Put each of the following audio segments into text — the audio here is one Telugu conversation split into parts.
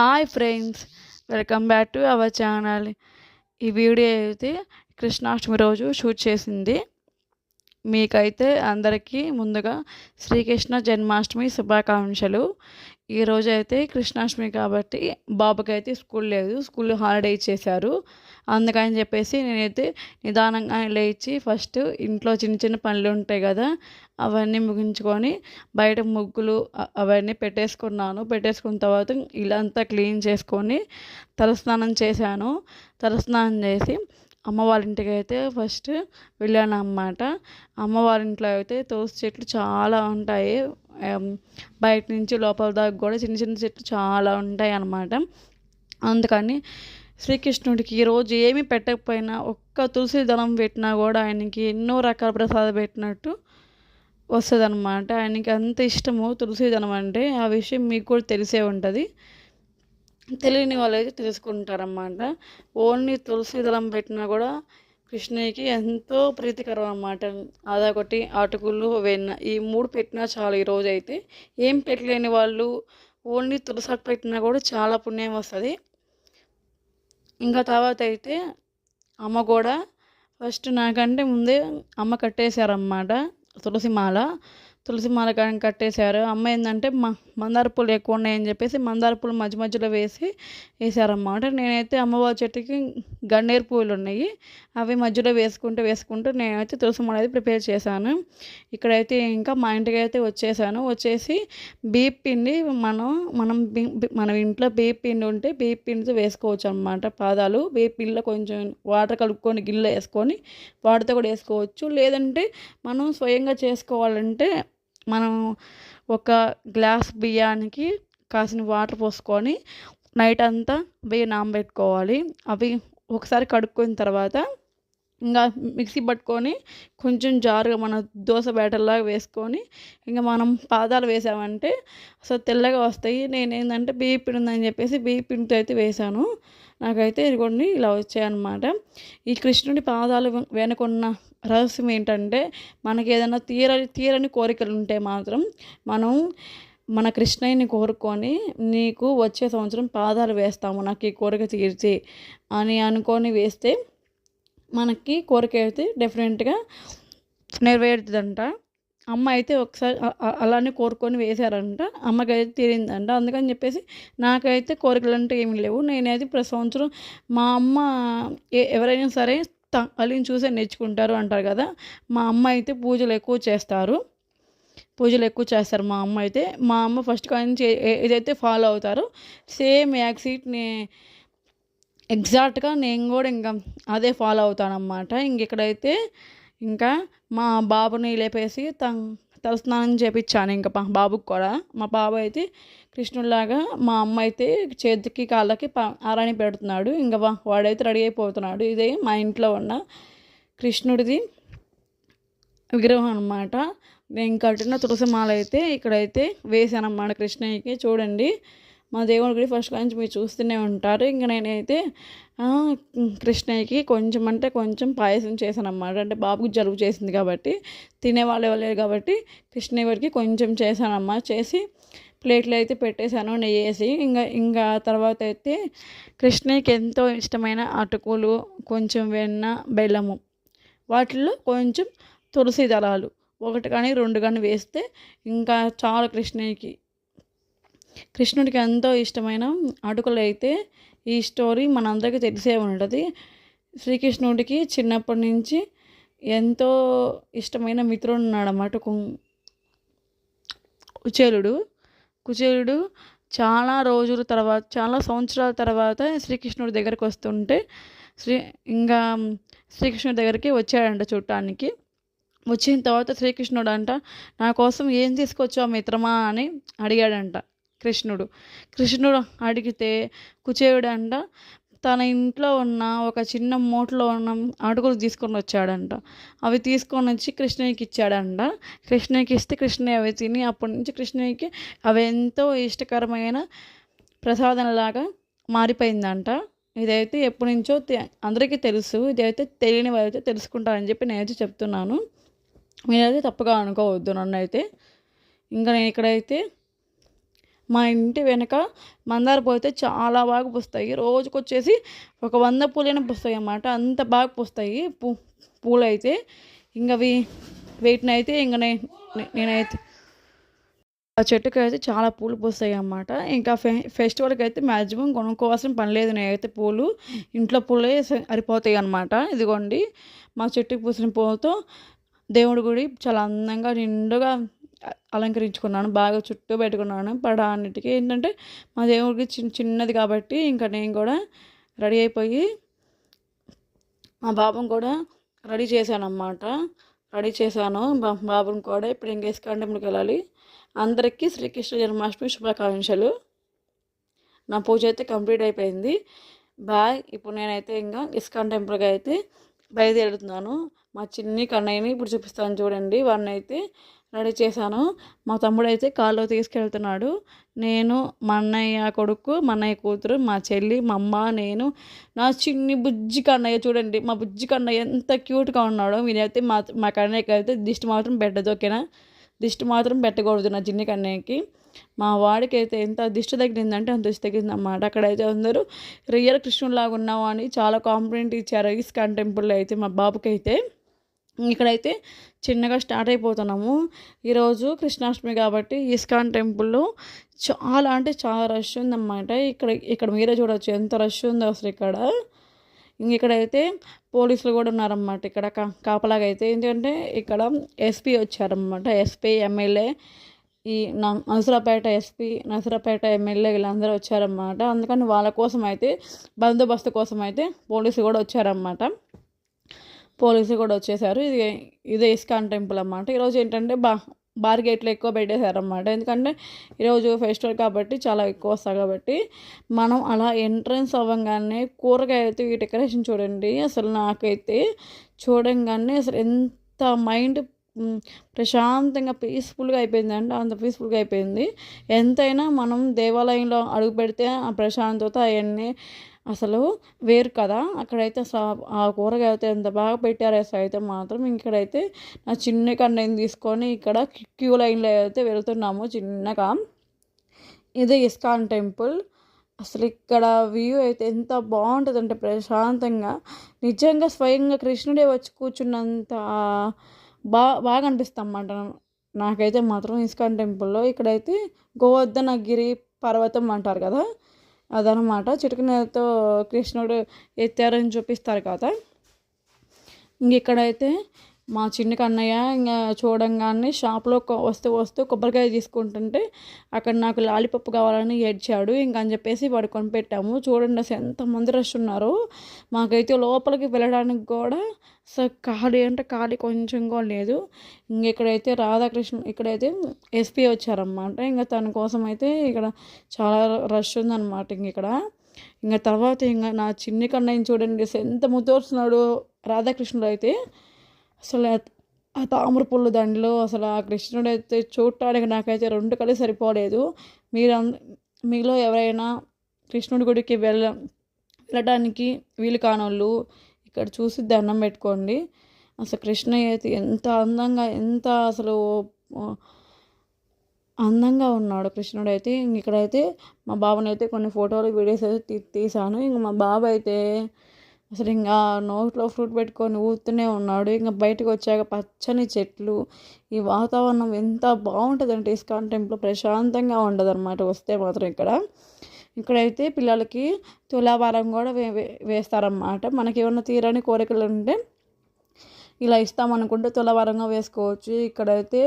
Hi friends welcome back to our channel ఈ వీడియో అయితే కృష్ణాష్టమి రోజు షూట్ చేసింది. మీకైతే అందరికీ ముందుగా శ్రీకృష్ణ జన్మాష్టమి శుభాకాంక్షలు. ఈరోజు అయితే కృష్ణాష్టమి కాబట్టి బాబుకి అయితే స్కూల్ లేదు స్కూల్ హాలిడే ఇచ్చేశారు. అందుకని చెప్పేసి నేనైతే నిదానంగా లేచి ఫస్ట్ ఇంట్లో చిన్న చిన్న పనులు ఉంటాయి కదా అవన్నీ ముగించుకొని బయట ముగ్గులు అవన్నీ పెట్టేసుకున్నాను. పెట్టేసుకున్న తర్వాత ఇల్లంతా క్లీన్ చేసుకొని తలస్నానం చేశాను. తలస్నానం చేసి అమ్మ వాళ్ళ ఇంటికి అయితే ఫస్ట్ వెళ్ళాను అన్నమాట. అమ్మ వాళ్ళ ఇంట్లో అయితే తులసి చెట్లు చాలా ఉంటాయి. బయట నుంచి లోపల దాకా కూడా చిన్న చిన్న చెట్లు చాలా ఉంటాయి అన్నమాట. అందుకని శ్రీకృష్ణుడికి ఈరోజు ఏమీ పెట్టకపోయినా ఒక్క తులసి దళం పెట్టినా కూడా ఆయనకి ఎన్నో రకాల ప్రసాదం పెట్టినట్టు వస్తుంది అనమాట ఆయనకి అంత ఇష్టము తులసి దళం అంటే. ఆ విషయం మీకు కూడా తెలిసే ఉంటుంది. తెలియని వాళ్ళు అయితే తెలుసుకుంటారన్నమాట. ఓన్లీ తులసి దళం పెట్టినా కూడా కృష్ణయ్యకి ఎంతో ప్రీతికరం అన్నమాట. అదొకటి అటుకులు వెన్న ఈ మూడు పెట్టినా చాలు ఈరోజు అయితే ఏం పెట్టలేని వాళ్ళు ఓన్లీ తులసి పెట్టినా కూడా చాలా పుణ్యం వస్తుంది. ఇంకా తర్వాత అయితే అమ్మ కూడా ఫస్ట్ నాకంటే ముందే అమ్మ కట్టేశారన్నమాట తులసి మాల తులసి మాల కట్టేశారు. అమ్మ ఏంటంటే మ మందార పూలు ఎక్కువ ఉన్నాయని చెప్పేసి మందార పూలు మధ్య మధ్యలో వేసి వేసారన్నమాట నేనైతే అమ్మవారి చెట్టుకి గన్నేరు పూలు ఉన్నాయి. అవి మధ్యలో వేసుకుంటూ వేసుకుంటూ నేనైతే తులసి మాల అయితే ప్రిపేర్ చేశాను. ఇక్కడైతే ఇంకా మా ఇంటికి అయితే వచ్చేసాను. వచ్చేసి బీప్ పిండి మనం మనం మన ఇంట్లో బీప్ పిండి ఉంటే బీప్ పిండితో వేసుకోవచ్చు అనమాట పాదాలు. బీప్ పిండిలో కొంచెం వాటర్ కలుపుకొని గిన్నెలో వేసుకొని వాటితో కూడా వేసుకోవచ్చు. లేదంటే మనం స్వయంగా చేసుకోవాలంటే మనం ఒక గ్లాస్ బియ్యానికి కాసిన వాటర్ పోసుకొని నైట్ అంతా బియ్యం నానబెట్టుకోవాలి. అవి ఒకసారి కడుక్కున్న తర్వాత ఇంకా మిక్సీ పట్టుకొని కొంచెం జారుగా మన దోశ బ్యాటర్లాగా వేసుకొని ఇంకా మనం పాదాలు వేసామంటే అసలు తెల్లగా వస్తాయి. నేను ఏంటంటే బియ్య పిండి ఉందని చెప్పేసి బియ్య పిండితో అయితే వేసాను. నాకైతే ఇదిగోండి ఇలా వచ్చాయన్నమాట. ఈ కృష్ణుడి పాదాలు వెనుకున్న రహస్యం ఏంటంటే మనకి ఏదైనా తీర తీరని కోరికలు ఉంటే మాత్రం మనం మన కృష్ణయ్యని కోరుకొని నీకు వచ్చే సంవత్సరం పాదాలు వేస్తాము. నాకు ఈ కోరిక తీర్చి అని అనుకొని వేస్తే మనకి కోరిక అయితే డెఫినెట్గా నెరవేరుతుందంట. అమ్మ అయితే ఒకసారి అలానే కోరుకొని వేశారంట. అమ్మకైతే తీరిందంట. అందుకని చెప్పేసి నాకైతే కోరికలు అంటే ఏమీ లేవు. నేనైతే ప్రతి సంవత్సరం మా అమ్మ ఏ- ఎవరైనా సరే త- తల్లిని చూసే నేర్చుకుంటారు అంటారు కదా. మా అమ్మ అయితే పూజలు ఎక్కువ చేస్తారు. పూజలు ఎక్కువ చేస్తారు మా అమ్మ అయితే. మా అమ్మ ఫస్ట్ కానీ ఏదైతే ఫాలో అవుతారో సేమ్ యాక్సిట్ నే ఎగ్జాక్ట్గా నేను కూడా ఇంకా అదే ఫాలో అవుతానన్నమాట. ఇంకెక్కడైతే ఇంకా మా బాబుని లేపేసి తన తలస్నానం చేపించాను ఇంకా మా బాబుకి కూడా. మా బాబు అయితే కృష్ణుడిలాగా మా అమ్మ అయితే చేతికి కాళ్ళకి ప- ఆరాణి పెడుతున్నాడు. ఇంకా వాడైతే రెడీ అయిపోతున్నాడు. ఇదే మా ఇంట్లో ఉన్న కృష్ణుడిది విగ్రహం అనమాట నేను కట్టిన తులసి మాల అయితే ఇక్కడైతే వేసాను అన్నమాట కృష్ణయ్యకి. చూడండి. మా దేవుడి గుడి ఫస్ట్ నుంచి మీరు చూస్తూనే ఉంటారు. ఇంకా నేనైతే కృష్ణయ్యకి కొంచెం అంటే కొంచెం పాయసం చేశాను అన్నమాట అంటే బాబుకి జలుబు చేసింది కాబట్టి తినేవాళ్ళు ఇవ్వలేదు కాబట్టి కృష్ణయ్య వారికి కొంచెం చేశానమ్మా చేసి ప్లేట్లు అయితే పెట్టేశాను నెయ్యి వేసి. ఇంకా ఇంకా తర్వాత అయితే కృష్ణయ్యకి ఎంతో ఇష్టమైన అటుకులు కొంచెం వెన్న బెల్లము. వాటిల్లో కొంచెం తులసి దళాలు. ఒకటి కానీ రెండు కానీ వేస్తే ఇంకా చాలా కృష్ణయ్యకి. కృష్ణుడికి ఎంతో ఇష్టమైన అటుకులు అయితే ఈ స్టోరీ మనందరికీ తెలిసే ఉంటుంది. శ్రీకృష్ణుడికి చిన్నప్పటి నుంచి ఎంతో ఇష్టమైన మిత్రుడు ఉన్నాడు అన్నమాట కుచేలుడు. కుచేలుడు చాలా రోజుల తర్వాత చాలా సంవత్సరాల తర్వాత శ్రీకృష్ణుడి దగ్గరికి వస్తుంటే శ్రీ ఇంకా శ్రీకృష్ణుడి దగ్గరికి వచ్చాడంట చూడటానికి. వచ్చిన తర్వాత శ్రీకృష్ణుడు అంట నా కోసం ఏం తీసుకొచ్చావు మిత్రమా అని అడిగాడంట. కృష్ణుడు. కృష్ణుడు అడిగితే కుచేయుడు అంట తన ఇంట్లో ఉన్న ఒక చిన్న మూటలో ఉన్న అడుగులు తీసుకొని వచ్చాడంట. అవి తీసుకొని వచ్చి కృష్ణయ్యకి ఇచ్చాడంట. కృష్ణయ్యకి ఇస్తే కృష్ణయ్య అవి తిని అప్పటి నుంచి కృష్ణయ్యకి అవి ఎంతో ఇష్టకరమైన ప్రసాదంలాగా మారిపోయిందంట. ఇదైతే ఎప్పటి నుంచో అందరికీ తెలుసు. ఇదైతే తెలియని వారైతే తెలుసుకుంటారని చెప్పి నేనైతే చెప్తున్నాను. మీరైతే తప్పుగా అనుకోవద్దు నన్ను అయితే ఇంకా నేను ఇక్కడైతే మా ఇంటి వెనక మందార పూలు అయితే చాలా బాగా పూస్తాయి. రోజుకు వచ్చేసి ఒక వంద పూలైనా పూస్తాయి అన్నమాట. అంత బాగా పూస్తాయి పూ పూలు అయితే ఇంకా అవి వీటిని అయితే ఇంకా నేనైతే ఆ చెట్టుకి అయితే చాలా పూలు పూస్తాయి అన్నమాట. ఇంకా ఫె ఫెస్టివల్కి అయితే మ్యాక్సిమం కొనుక్కోవాల్సిన పని లేదు. నేనైతే పూలు ఇంట్లో పూలే స- సరిపోతాయి అన్నమాట. ఇదిగోండి మా చెట్టుకి పూసిన పూలతో దేవుడి గుడి చాలా అందంగా నిండుగా అలంకరించుకున్నాను బాగా చుట్టూ పెట్టుకున్నాను. పడాన్నిటికి ఏంటంటే మా దేవుడికి చిన్న చిన్నది కాబట్టి ఇంకా నేను కూడా రెడీ అయిపోయి మా బాబుని కూడా రెడీ చేశాను అన్నమాట రెడీ చేశాను. బా- బాబుని కూడా ఇప్పుడు ఇంకా ఇస్కాన్ టెంపుల్కి వెళ్ళాలి. అందరికీ శ్రీకృష్ణ జన్మాష్టమి శుభాకాంక్షలు. నా పూజ అయితే కంప్లీట్ అయిపోయింది. బాయ్. ఇప్పుడు నేనైతే ఇంకా ఇస్కాన్ టెంపుల్కి అయితే బయలుదేరుతున్నాను. మా చిన్ని కన్నయ్యని ఇప్పుడు చూపిస్తాను చూడండి. వాడిని అయితే రెడీ చేశాను. మా తమ్ముడు అయితే కాల్లో తీసుకెళ్తున్నాడు. నేను మా అన్నయ్య కొడుకు మా అన్నయ్య కూతురు మా చెల్లి మా అమ్మ నేను నా చిన్ని బుజ్జి కన్నయ్య చూడండి. మా బుజ్జి కన్నయ్య ఎంత క్యూట్గా ఉన్నాడో మీరైతే మా మా కన్నయ్యకి అయితే దిష్టి మాత్రం పెట్టదు ఓకేనా దిష్టి మాత్రం పెట్టకూడదు నా చిన్ని కన్నయ్యకి. మా వాడికి అయితే ఎంత దిష్టి తగిలిందంటే అంత దిష్టి తగిలిందన్నమాట. అక్కడైతే అందరూ రియల్ కృష్ణులాగా ఉన్నావు అని చాలా కాంప్లిమెంట్ ఇచ్చారు. ఇస్కాన్ టెంపుల్లో అయితే మా బాబుకి అయితే ఇక్కడైతే చిన్నగా స్టార్ట్ అయిపోతున్నాము. ఈరోజు కృష్ణాష్టమి కాబట్టి ఇస్కాన్ టెంపుల్లో చాలా అంటే చాలా రష్ ఉందన్నమాట. ఇక్కడ ఇక్కడ మీరే చూడవచ్చు ఎంత రష్ ఉందో అసలు ఇక్కడ. ఇక్కడైతే పోలీసులు కూడా ఉన్నారన్నమాట. ఇక్కడ కా కాపలాగా అయితే ఎందుకంటే ఇక్కడ ఎస్పీ వచ్చారన్నమాట. ఎస్పీ ఎమ్మెల్యే ఈ నసరాపేట ఎస్పీ నసరాపేట ఎమ్మెల్యే వీళ్ళందరూ వచ్చారన్నమాట. అందుకని వాళ్ళ కోసం అయితే బందోబస్తు కోసం అయితే పోలీసులు కూడా వచ్చారన్నమాట. పోలీసులు కూడా వచ్చేసారు. ఇది ఇదే ఇస్కాన్ టెంపుల్ అన్నమాట. ఈరోజు ఏంటంటే బా బార్ గేట్లు ఎక్కువ పెట్టేశారన్నమాట. ఎందుకంటే ఈరోజు ఫెస్టివల్ కాబట్టి చాలా ఎక్కువ వస్తాయి కాబట్టి మనం అలా ఎంట్రన్స్ అవ్వగానే కూరగాయలతో అయితే ఈ డెకరేషన్ చూడండి. అసలు నాకైతే చూడంగానే అసలు ఎంత మైండ్ ప్రశాంతంగా పీస్ఫుల్గా అయిపోయింది అంటే అంత పీస్ఫుల్గా అయిపోయింది. ఎంతైనా మనం దేవాలయంలో అడుగు పెడితే ఆ ప్రశాంతత అవన్నీ అసలు వేరు కదా. అక్కడైతే ఆ- ఆ కూరగాయ అయితే ఎంత బాగా పెట్టారు అసలు అయితే మాత్రం ఇక్కడైతే నా చిన్న కన్నయ్యని తీసుకొని ఇక్కడ క్యూ లైన్లో అయితే వెళ్తున్నాము చిన్నగా. ఇది ఇస్కాన్ టెంపుల్. అసలు ఇక్కడ వ్యూ అయితే ఎంత బాగుంటుందంటే ప్రశాంతంగా. నిజంగా స్వయంగా కృష్ణుడే వచ్చి కూర్చున్నంత బా బాగా అనిపిస్తుంది అన్నమాట నాకైతే మాత్రం ఇస్కాన్ టెంపుల్లో. ఇక్కడైతే గోవర్ధనగిరి పర్వతం అంటారు కదా. అదనమాట. చిటికనతో కృష్ణుడు ఎత్తారని చూపిస్తారు కదా. ఇంక ఇక్కడైతే మా చిన్న కన్నయ్య ఇంకా చూడంగానే షాప్లో వస్తూ వస్తూ కొబ్బరికాయ తీసుకుంటుంటే అక్కడ నాకు లాలిపప్పు కావాలని ఏడ్చాడు. ఇంక అని చెప్పేసి వాడు కొనిపెట్టాము. చూడండి అసలు ఎంతమంది రష్ ఉన్నారు. మాకైతే లోపలికి వెళ్ళడానికి కూడా అసలు ఖాళీ అంటే ఖాళీ కొంచెం కూడా లేదు. ఇంక ఇక్కడైతే రాధాకృష్ణ ఇక్కడైతే ఎస్పీ వచ్చారన్నమాట. ఇంకా తన కోసం అయితే ఇక్కడ చాలా రష్ ఉందన్నమాట ఇంక ఇక్కడ. ఇంకా తర్వాత ఇంకా నా చిన్ని కన్నయ్యని చూడండి ఎంత ముద్దోస్తున్నాడు రాధాకృష్ణుడు అయితే. అసలు ఆ- తామరపుల్ల తామర పుల్ల దండలో అసలు ఆ కృష్ణుడు అయితే చూడటానికి నాకైతే రెండు కళ్ళు సరిపోలేదు. మీరు అంద- మీలో ఎవరైనా కృష్ణుడి గుడికి వెళ్ళ వెళ్ళడానికి వీలు కానోళ్ళు ఇక్కడ చూసి దండం పెట్టుకోండి. అసలు కృష్ణయ్య అయితే ఎంత అందంగా ఎంత అసలు అందంగా ఉన్నాడు కృష్ణుడు అయితే ఇంక ఇక్కడైతే మా బాబుని అయితే కొన్ని ఫోటోలు వీడియోస్ అయితే తీ తీసాను ఇంక మా బాబు అయితే అసలు ఇంకా నోట్లో ఫ్రూట్ పెట్టుకొని ఊతూనే ఉన్నాడు. ఇంకా బయటకు వచ్చాక పచ్చని చెట్లు ఈ వాతావరణం ఎంత బాగుంటుందంటే ఇస్కాన్ టెంపుల్ ప్రశాంతంగా ఉండదు అనమాట వస్తే మాత్రం ఇక్కడ. ఇక్కడైతే పిల్లలకి తులాభారం కూడా వే వేస్తారన్నమాట. మనకి ఏమన్నా తీరని కోరికలు ఉంటే ఇలా ఇస్తామనుకుంటే తులాభారంగా వేసుకోవచ్చు. ఇక్కడైతే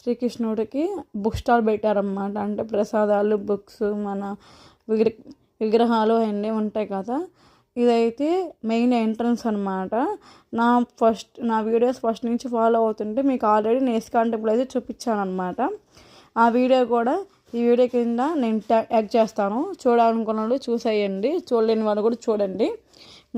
శ్రీకృష్ణుడికి బుక్ స్టాల్ పెట్టారన్నమాట. అంటే ప్రసాదాలు బుక్స్ మన విగ్ర విగ్రహాలు అన్నీ ఉంటాయి కదా. ఇదైతే మెయిన్ ఎంట్రన్స్ అనమాట నా ఫస్ట్ నా వీడియోస్ ఫస్ట్ నుంచి ఫాలో అవుతుంటే మీకు ఆల్రెడీ నేను కాంటెంపుల్ అయితే చూపించాను అనమాట ఆ వీడియో కూడా ఈ వీడియో కింద నేను యాడ్ చేస్తాను. చూడాలనుకున్న వాళ్ళు చూసేయండి. చూడలేని వాళ్ళు కూడా చూడండి.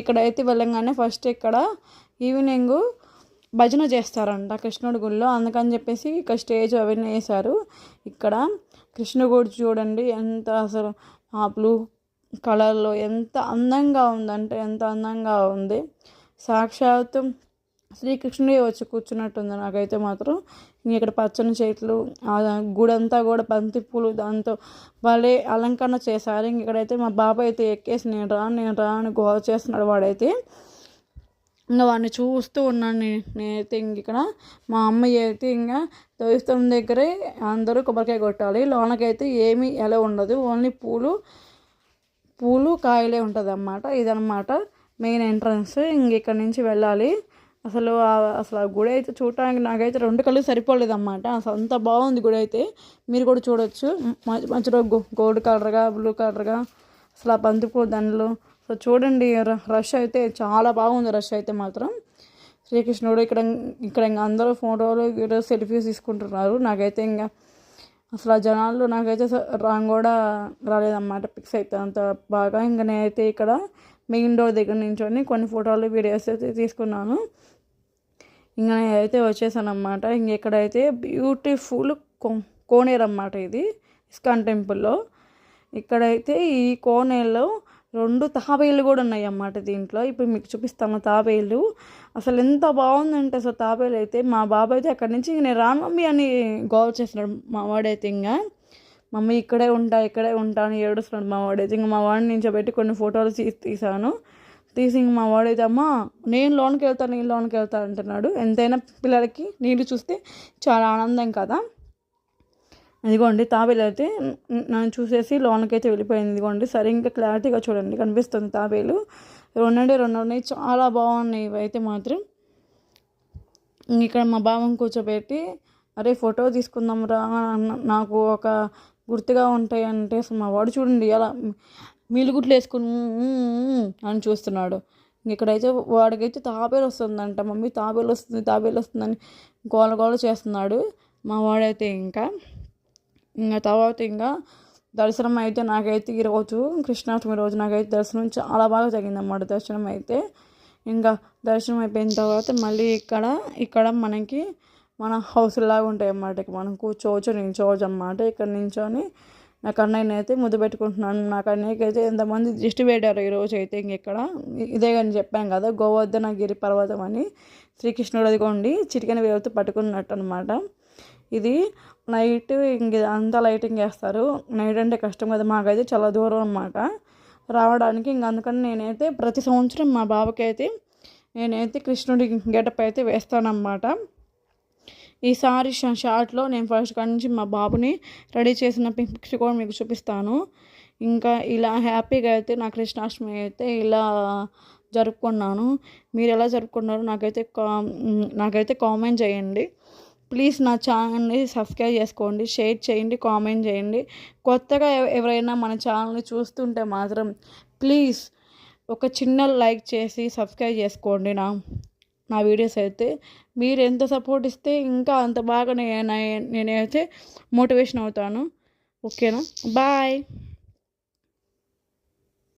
ఇక్కడైతే వెళ్ళంగానే ఫస్ట్ ఇక్కడ ఈవినింగ్ భజన చేస్తారంట కృష్ణుడి గుడిలో అందుకని చెప్పేసి ఇక్కడ స్టేజ్ అవన్నీ వేశారు. ఇక్కడ కృష్ణ గుడి చూడండి ఎంత అసలు ఆ బ్లూ కలర్లో ఎంత అందంగా ఉందంటే ఎంత అందంగా ఉంది. సాక్షాత్తు శ్రీకృష్ణుడే వచ్చి కూర్చున్నట్టుంది నాకైతే మాత్రం. ఇక్కడ పచ్చని చెట్లు గుడంతా కూడా బంతి పూలు దాంతో భలే అలంకరణ చేశారు. ఇంక ఇక్కడైతే మా బాబాయ్ అయితే ఎక్కేసి నేను రా నేను రా అని గోవ చేస్తున్నాడు వాడైతే. ఇంకా వాడిని చూస్తూ ఉన్నాను నేను నేనైతే ఇంక ఇక్కడ. మా అమ్మ అయితే ఇంకా దేవస్థానం దగ్గరే అందరూ కొబ్బరికాయ కొట్టాలి. లోనకైతే ఏమీ ఎలా ఉండదు. ఓన్లీ పూలు పూలు కాయలే ఉంటుంది అన్నమాట ఇదనమాట మెయిన్ ఎంట్రన్స్ ఇంక ఇక్కడ నుంచి వెళ్ళాలి. అసలు అసలు ఆ గుడి అయితే చూడటానికి నాకైతే రెండు కళ్ళు సరిపోలేదు అన్నమాట అసలు అంత బాగుంది గుడి అయితే. మీరు కూడా చూడొచ్చు. మ- మధ్యలో గో గోల్డ్ కలర్గా బ్లూ కలర్గా. అసలు ఆ బంతిపూల దండలు. సో చూడండి ర- రష్ అయితే చాలా బాగుంది. రష్ అయితే మాత్రం. శ్రీకృష్ణుడు ఇక్కడ ఇక్కడ ఇంకా అందరూ ఫోటోలు వీడియోస్ సెల్ఫీస్ తీసుకుంటున్నారు. నాకైతే ఇంకా అసలు ఆ జనాలు నాకైతే రాంగ్ కూడా రాలేదన్నమాట పిక్స్ అయితే అంత బాగా ఇంకా నేనైతే ఇక్కడ మెయిన్ డోర్ దగ్గర నించొని కొన్ని ఫోటోలు వీడియోస్ అయితే తీసుకున్నాను. ఇంకా నేనైతే వచ్చేసాను అనమాట ఇంక ఇక్కడైతే బ్యూటిఫుల్ కో కోనేరు అన్నమాట ఇది. ఇస్కాన్ టెంపుల్లో. ఇక్కడైతే ఈ కోనేరులో రెండు తాబేళ్ళు కూడా ఉన్నాయి అన్నమాట దీంట్లో. ఇప్పుడు మీకు చూపిస్తాను తాబేళ్ళు అసలు ఎంత బాగుందంటే అసలు తాబేలు అయితే. మా బాబాయ్ అయితే అక్కడి నుంచి ఇంక నేను రాను మమ్మీ అని గోల్ చేస్తున్నాడు మా వాడైతే ఇంకా. మమ్మీ ఇక్కడే ఉంటా ఇక్కడే ఉంటా అని ఏడుస్తున్నాడు మా వాడైతే. ఇంక మా వాడిని నించోబెట్టి కొన్ని ఫోటోలు తీసి తీసాను తీసి ఇంక మా వాడైతే అమ్మ నేను లోన్కి వెళ్తాను నేను లోన్కి వెళ్తాను అంటున్నాడు. ఎంతైనా పిల్లలకి నీళ్ళు చూస్తే చాలా ఆనందం కదా. ఇదిగోండి తాబేలు అయితే నన్ను చూసేసి లోనకైతే వెళ్ళిపోయింది. ఇదిగోండి సరే ఇంకా క్లారిటీగా చూడండి కనిపిస్తుంది తాబేలు. రెండండి రెండు ఉన్నాయి చాలా బాగున్నాయి ఇవైతే మాత్రం. ఇక్కడ మా బావని కూర్చోబెట్టి అరే ఫోటో తీసుకుందాం రా అన్న- నాకు ఒక గుర్తుగా ఉంటాయి అంటే అసలు మా వాడు చూడండి అలా మీలుగుట్లు వేసుకుని అని చూస్తున్నాడు. ఇక్కడైతే వాడికైతే తాబేలు వస్తుందంట మమ్మీ తాబేలు వస్తుంది తాబేలు వస్తుందని గోల గోల చేస్తున్నాడు మా వాడైతే ఇంకా. ఇంకా తర్వాత ఇంకా దర్శనం అయితే నాకైతే ఈరోజు కృష్ణాష్టమి రోజు నాకైతే దర్శనం చాలా బాగా జరిగిందన్నమాట. దర్శనం అయితే ఇంకా దర్శనం అయిపోయిన తర్వాత మళ్ళీ ఇక్కడ ఇక్కడ మనకి మన హౌస్ లాగా ఉంటాయి అన్నమాట ఇక మనం కూర్చోవచ్చు నిల్చోవచ్చు అన్నమాట. ఇక్కడ నిల్చొని నాకు అన్నయ్యని అయితే ముద్దు పెట్టుకుంటున్నాను. నాకు అన్నయ్యకి అయితే ఎంతమంది దిష్టి పెట్టారు ఈరోజు అయితే ఇంకెక్కడ ఇదే కానీ చెప్పాను కదా గోవర్ధనగిరి పర్వతం అని శ్రీకృష్ణుడు అదిగోండి చిటికెన వేలుతో పట్టుకున్నట్టు అనమాట ఇది నైట్ ఇంక అంతా లైటింగ్ వేస్తారు. నైట్ అంటే కష్టం కదా మాకైతే చాలా దూరం అన్నమాట. రావడానికి ఇంక అందుకని నేనైతే ప్రతి సంవత్సరం మా బాబుకి అయితే నేనైతే కృష్ణుడి గెటప్ అయితే వేస్తానన్నమాట. ఈసారి షార్ట్లో నేను ఫస్ట్ కాడి నుంచి మా బాబుని రెడీ చేసిన పిక్స్ కూడా మీకు చూపిస్తాను. ఇంకా ఇలా హ్యాపీగా అయితే నా కృష్ణాష్టమి అయితే ఇలా జరుపుకున్నాను. మీరు ఎలా జరుపుకున్నారో నాకైతే కా నాకైతే కామెంట్ చేయండి. ప్లీజ్ నా ఛానల్ని సబ్స్క్రైబ్ చేసుకోండి షేర్ చేయండి కామెంట్ చేయండి. కొత్తగా ఎవ- ఎవరైనా మన ఛానల్ని చూస్తుంటే మాత్రం ప్లీజ్ ఒక చిన్న లైక్ చేసి సబ్స్క్రైబ్ చేసుకోండి నా నా వీడియోస్ అయితే. మీరు ఎంత సపోర్ట్ ఇస్తే ఇంకా అంత బాగా నేనైతే మోటివేషన్ అవుతాను. ఓకేనా? బాయ్.